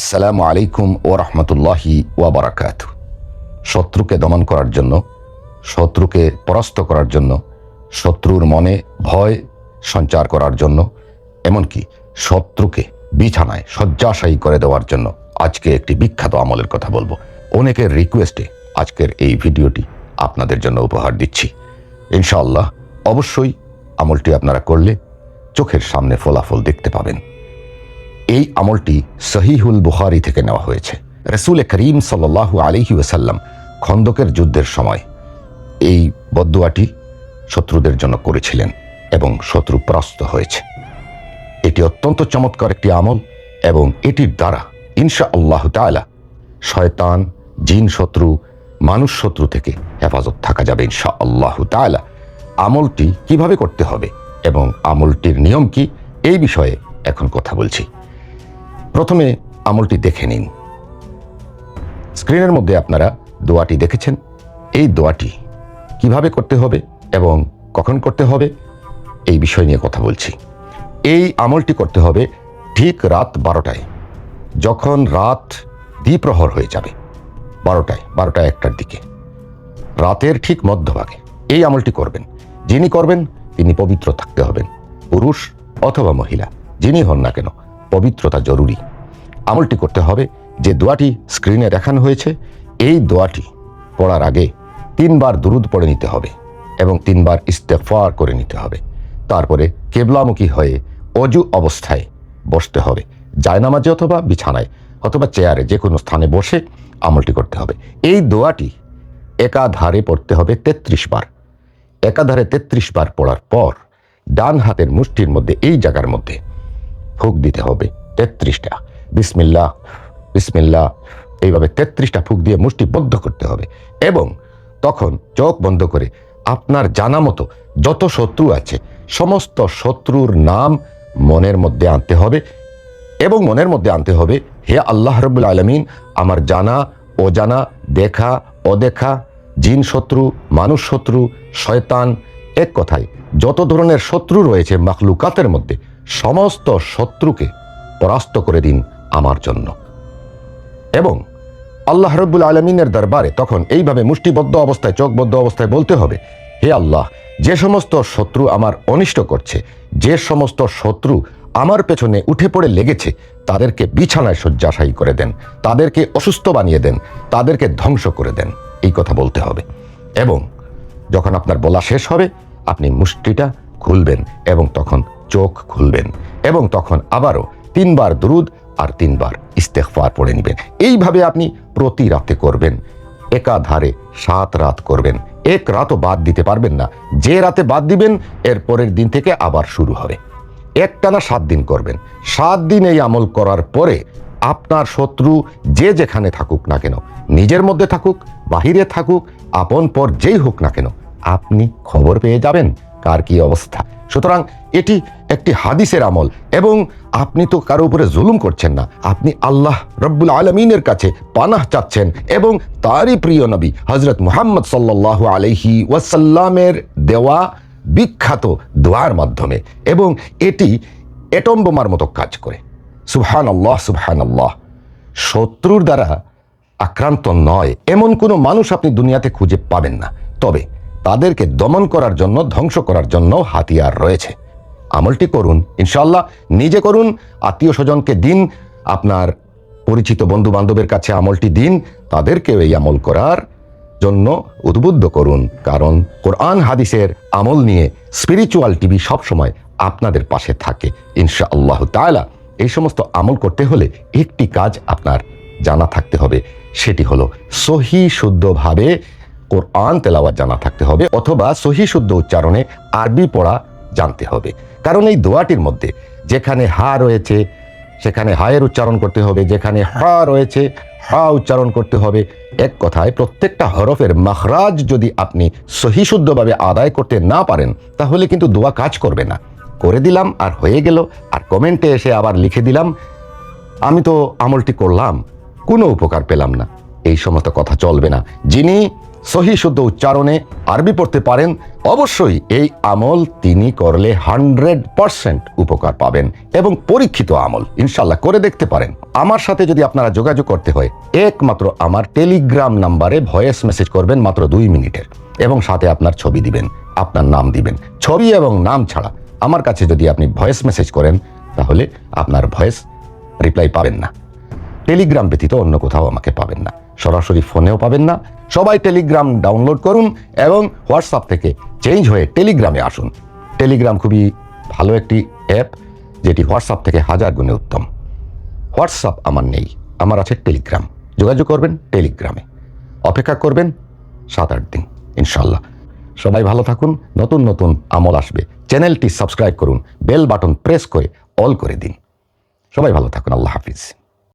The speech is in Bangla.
আসসালামু আলাইকুম ও রহমতুল্লাহি ওয়াবারাকাত শত্রুকে দমন করার জন্য, শত্রুকে পরাস্ত করার জন্য, শত্রুর মনে ভয় সঞ্চার করার জন্য, এমনকি শত্রুকে বিছানায় শয্যাশায়ী করে দেওয়ার জন্য আজকে একটি বিখ্যাত আমলের কথা বলব। অনেকের রিকোয়েস্টে আজকের এই ভিডিওটি আপনাদের জন্য উপহার দিচ্ছি। ইনশাআল্লাহ, অবশ্যই আমলটি আপনারা করলে চোখের সামনে ফলাফল দেখতে পাবেন। এই আমলটি সহিহুল বুখারি থেকে নেওয়া হয়েছে। রসুল করিম সাল্লাহ আলিহি ওসাল্লাম খন্দকের যুদ্ধের সময় এই বদুয়াটি শত্রুদের জন্য করেছিলেন এবং শত্রু পরাস্ত হয়েছে। এটি অত্যন্ত চমৎকার একটি আমল এবং এটির দ্বারা ইনশা আল্লাহ তালা শয়তান, জিন শত্রু, মানুষ শত্রু থেকে হেফাজত থাকা যাবে ইনশা আল্লাহ তালা আমলটি কীভাবে করতে হবে এবং আমলটির নিয়ম কি, এই বিষয়ে এখন কথা বলছি। প্রথমে আমলটি দেখে নিন। স্ক্রিনের মধ্যে আপনারা দোয়াটি দেখেছেন। এই দোয়াটি কীভাবে করতে হবে এবং কখন করতে হবে, এই বিষয় নিয়ে কথা বলছি। এই আমলটি করতে হবে ঠিক রাত বারোটায়, যখন রাত দ্বিপ্রহর হয়ে যাবে। বারোটায়, বারোটা একটার দিকে। রাতের ঠিক মধ্যভাগে এই আমলটি করবেন। যিনি করবেন তিনি পবিত্র থাকতে হবেন, পুরুষ অথবা মহিলা, যিনি হন না কেন। পবিত্রতা জরুরি। আমলটি করতে হবে যে দোয়াটি স্ক্রিনে দেখানো হয়েছে, এই দোয়াটি পড়ার আগে তিনবার দুরুদ পড়ে নিতে হবে এবং তিনবার ইস্তেফার করে নিতে হবে। তারপরে কেবলামুখী হয়ে অজু অবস্থায় বসতে হবে। জায়নামাজে অথবা বিছানায় অথবা চেয়ারে যে কোনো স্থানে বসে আমলটি করতে হবে। এই দোয়াটি একাধারে পড়তে হবে তেত্রিশ বার। একাধারে তেত্রিশ বার পড়ার পর ডান হাতের মুষ্টির মধ্যে এই জায়গার মধ্যে ফুক দিতে হবে। তেত্রিশটা। বিসমিল্লা বিসমিল্লা এইভাবে তেত্রিশটা ফুক দিয়ে মুষ্টি বদ্ধ করতে হবে। এবং তখন চোখ বন্ধ করে আপনার জানা মতো যত শত্রু আছে, সমস্ত শত্রুর নাম মনের মধ্যে আনতে হবে। এবং মনের মধ্যে আনতে হবে, হে আল্লাহ রবুল আলমিন, আমার জানা, অজানা, দেখা, অদেখা, জিন শত্রু, মানুষ শত্রু, শয়তান, এক কথায় যত ধরনের শত্রু রয়েছে মাখলুকাতের মধ্যে সমস্ত শত্রুকে পরাস্ত করে দিন আমার জন্য। এবং আল্লাহ রব্বুল আলমিনের দরবারে তখন এইভাবে মুষ্টিবদ্ধ অবস্থায়, চোখবদ্ধ অবস্থায় বলতে হবে, হে আল্লাহ, যে সমস্ত শত্রু আমার অনিষ্ট করছে, যে সমস্ত শত্রু আমার পেছনে উঠে পড়ে লেগেছে, তাদেরকে বিছানায় শয্যাশায়ী করে দেন, তাদেরকে অসুস্থ বানিয়ে দেন, তাদেরকে ধ্বংস করে দেন, এই কথা বলতে হবে। এবং যখন আপনার বলা শেষ হবে, আপনি মুষ্টিটা খুলবেন এবং তখন চোখ খুলবেন এবং তখন আবারও তিনবার দুরুদ আর তিনবার ইস্তেকফার পড়ে নেবেন। এইভাবে আপনি প্রতি রাতে করবেন। একাধারে সাত রাত করবেন। এক রাতও বাদ দিতে পারবেন না। যে রাতে বাদ দিবেন, এর পরের দিন থেকে আবার শুরু হবে। একটানা সাত দিন করবেন। সাত দিন এই আমল করার পরে আপনার শত্রু যে যেখানে থাকুক না কেন, নিজের মধ্যে থাকুক, বাহিরে থাকুক, আপন পর যেই হোক না কেন, আপনি খবর পেয়ে যাবেন। কার কি অবস্থা? সুতরাং এটি একটি হাদিসের আমল এবং আপনি তো কারও উপরে জুলুম করছেন না। আপনি আল্লাহ রব্বুল আলমিনের কাছে পানাহ চাচ্ছেন এবং তারই প্রিয় নবী হজরত মুহাম্মদ সাল্লাহ আলহি ওয়াসাল্লামের দেওয়া বিখ্যাত দোয়ার মাধ্যমে এবং এটি এটম বোমার মতো কাজ করে। সুবহান আল্লাহ সুবহান আল্লাহ শত্রুর দ্বারা আক্রান্ত নয়। এমন কোনো মানুষ আপনি দুনিয়াতে খুঁজে পাবেন না। তবে তাদেরকে দমন করার জন্য, ধ্বংস করার জন্য হাতিয়ার রয়েছে। আমলটি করুন ইনশাল্লাহ নিজে করুন, আত্মীয় স্বজনকে দিন, আপনার পরিচিত বন্ধু বান্ধবের কাছে আমলটি দিন, তাদেরকেও এই আমল করার জন্য উদ্বুদ্ধ করুন। কারণ কোরআন, হাদিসের আমল নিয়ে স্পিরিচুয়াল টিভি সবসময় আপনাদের পাশে থাকে ইনশা আল্লাহ তালা এই সমস্ত আমল করতে হলে একটি কাজ আপনার জানা থাকতে হবে, সেটি হলো সহি, শুদ্ধভাবে কোরআন তেলাওয়াত জানা থাকতে হবে অথবা সহি শুদ্ধ উচ্চারণে আরবি পড়া জানতে হবে। কারণ এই দোয়াটির মধ্যে যেখানে হা রয়েছে, সেখানে হায়ের উচ্চারণ করতে হবে, যেখানে হা রয়েছে, হা উচ্চারণ করতে হবে। এক কথায় প্রত্যেকটা হরফের মাখরাজ যদি আপনি সহিশুদ্ধভাবে আদায় করতে না পারেন, তাহলে কিন্তু দোয়া কাজ করবে না। করে দিলাম, আর হয়ে গেল, আর কমেন্টে এসে আবার লিখে দিলাম, আমি তো আমলটি করলাম, কোনো উপকার পেলাম না। এই সমস্ত কথা চলবে না। যিনি সহি শুদ্ধ উচ্চারণে আরবি পড়তে পারেন, অবশ্যই এই আমল তিনি করলে হান্ড্রেড পারসেন্ট উপকার পাবেন এবং পরীক্ষিত আমল। ইনশাল্লাহ করে দেখতে পারেন। আমার সাথে যদি আপনারা যোগাযোগ করতে হয়, একমাত্র আমার টেলিগ্রাম নাম্বারে ভয়েস মেসেজ করবেন মাত্র দুই মিনিটের এবং সাথে আপনার ছবি দিবেন, আপনার নাম দিবেন। ছবি এবং নাম ছাড়া আমার কাছে যদি আপনি ভয়েস মেসেজ করেন, তাহলে আপনার ভয়েস রিপ্লাই পাবেন না। টেলিগ্রাম ব্যতীত অন্য কোথাও আমাকে পাবেন না। সরাসরি ফোনেও পাবেন না। সবাই টেলিগ্রাম ডাউনলোড করুন এবং হোয়াটসঅ্যাপ থেকে চেঞ্জ হয়ে টেলিগ্রামে আসুন। টেলিগ্রাম খুবই ভালো একটি অ্যাপ, যেটি হোয়াটসঅ্যাপ থেকে হাজার গুণে উত্তম। হোয়াটসঅ্যাপ আমার নেই, আমার আছে টেলিগ্রাম। যোগাযোগ করবেন টেলিগ্রামে। অপেক্ষা করবেন সাত আট দিন ইনশাল্লাহ সবাই ভালো থাকুন, নতুন নতুন আমল আসবে। চ্যানেলটি সাবস্ক্রাইব করুন, বেল বাটন প্রেস করে, অল করে দিন। সবাই ভালো থাকুন, আল্লাহ হাফিজ।